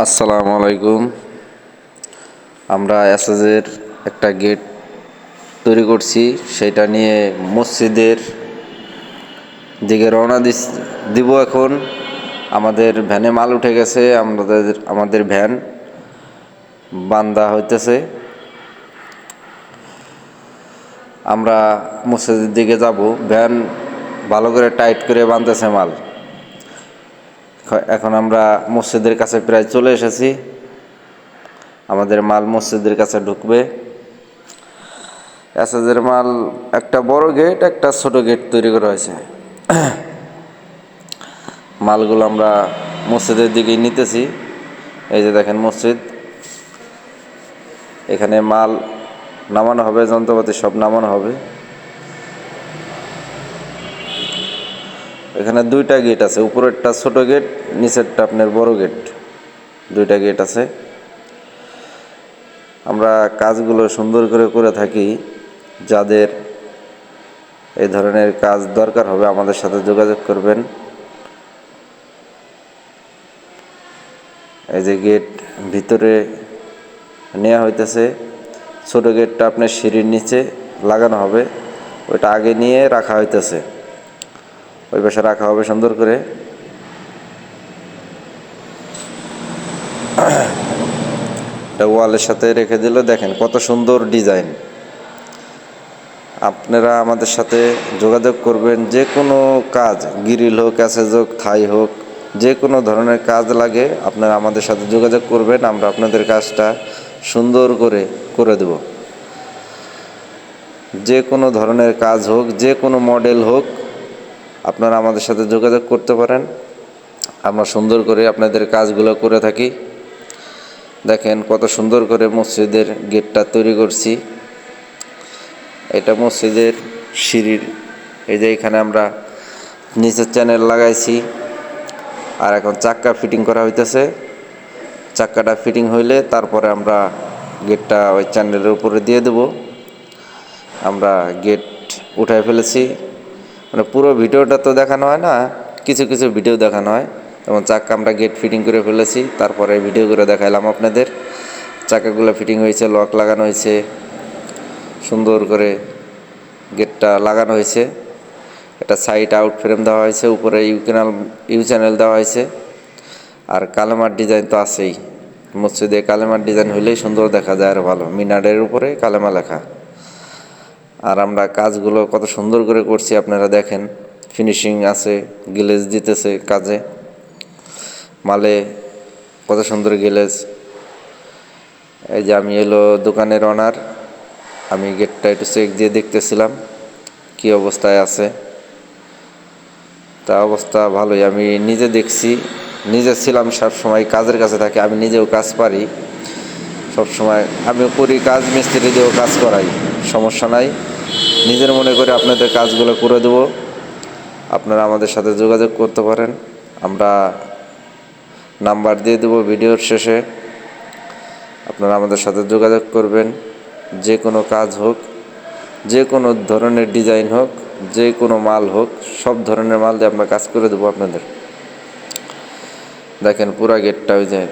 আসসালামু আলাইকুম। আমরা এসএসের একটা গেট তৈরি করছি, সেটা নিয়ে মসজিদের দিকে রওনা দিব এখন। আমাদের ভ্যানে মাল উঠে গেছে, আমাদের আমাদের ভ্যান বান্দা হইতেছে। আমরা মসজিদের দিকে যাব। ভ্যান ভালো করে টাইট করে বাঁধতেছে মাল। এখন আমরা মসজিদের কাছে প্রায় চলে এসেছি। আমাদের মাল মসজিদের কাছে ঢুকবে। এসএসের মাল একটা বড় গেট, একটা ছোট গেট তৈরি করা হয়েছে। মালগুলো আমরা মসজিদের দিকেই নিতেছি। এই যে দেখেন মসজিদ। এখানে মাল নামানো হবে, যন্ত্রপাতি সব নামানো হবে। এখানে দুইটা গেট আছে, উপরেরটা ছোট গেট, নিচেরটা আপনার বড় গেট। দুইটা গেট আছে। আমরা কাজগুলো সুন্দর করে করে থাকি, যাদের এই ধরনের কাজ দরকার হবে আমাদের সাথে যোগাযোগ করবেন। এই যে গেট ভিতরে নেওয়া হইতেছে, ছোট গেটটা আপনার সিঁড়ির নিচে লাগানো হবে, ওইটা আগে নিয়ে রাখা হইতেছে। ওই পাশে রাখা হবে সুন্দর করে। এটা ওয়ালের সাথে রেখে দিল। দেখেন কত সুন্দর ডিজাইন। আপনারা আমাদের সাথে যোগাযোগ করবেন। যে কোনো কাজ, গিরিল হোক অ্যাসেজ হোক, থাই হোক, যে কোনো ধরনের কাজ লাগে, আপনারা আমাদের সাথে যোগাযোগ করবেন। আমরা আপনাদের কাজটা সুন্দর করে করে দেব। যে কোনো ধরনের কাজ হোক, যে কোনো মডেল হোক আপনারা আমাদের সাথে যোগাযোগ করতে পারেন। আমরা সুন্দর করে আপনাদের কাজগুলো করে থাকি। দেখেন কত সুন্দর করে মসজিদের গেটটা তৈরি করছি। এটা মসজিদের সিঁড়ির, এই যে এখানে আমরা নিচের চ্যানেল লাগাইছি। আর এখন চাক্কা ফিটিং করা হইতেছে। চাক্কাটা ফিটিং হইলে তারপরে আমরা গেটটা ওই চ্যানেলের উপরে দিয়ে দেব। আমরা গেট উঠায় ফেলেছি। মানে পুরো ভিডিওটা তো দেখানো হয় না, কিছু কিছু ভিডিও দেখানো হয়। যেমন চাকা আমরা গেট ফিটিং করে ফেলেছি, তারপরে ভিডিও করে দেখাইলাম আপনাদের। চাকাগুলো ফিটিং হয়েছে লক লাগানো হয়েছে, সুন্দর করে গেটটা লাগানো হয়েছে। এটা সাইড আউট ফ্রেম দেওয়া হয়েছে, উপরে ইউ ক্যানাল ইউ চ্যানেল দেওয়া হয়েছে। আর কালেমার ডিজাইন তো আছেই। মসজিদে কালেমার ডিজাইন হইলেই সুন্দর দেখা যায় আর ভালো। মিনারের উপরে কালেমা লেখা। আর আমরা কাজগুলো কত সুন্দর করে করছি, আপনারা দেখেন। ফিনিশিং আছে, গিলেজ দিতেছে কাজে। মালে কত সুন্দর গিলেজ। এই যে আমি এলো দোকানের অনার আমি গেটটা একটু চেক দিয়ে দেখতেছিলাম, কি অবস্থায় আছে। তা অবস্থা ভালোই, আমি নিজে দেখছি, নিজে ছিলাম সব সময় কাজের কাছে থাকি, আমি নিজেও কাজ পারি। সব সময় আমি করি, কাজ মিস্ত্রি দিয়েও কাজ করাই, সমস্যা নাই। নিজের মনে করে আপনাদের কাজগুলো করে দেব। আপনারা আমাদের সাথে যোগাযোগ করতে পারেন। আমরা নাম্বার দিয়ে দেবো ভিডিওর শেষে। আপনারা আমাদের সাথে যোগাযোগ করবেন। যে কোনো কাজ হোক, যে কোনো ধরনের ডিজাইন হোক, যে কোনো মাল হোক, সব ধরনের মাল দিয়ে আমরা কাজ করে দেবো আপনাদের। দেখেন পুরা গেটটা ওই যে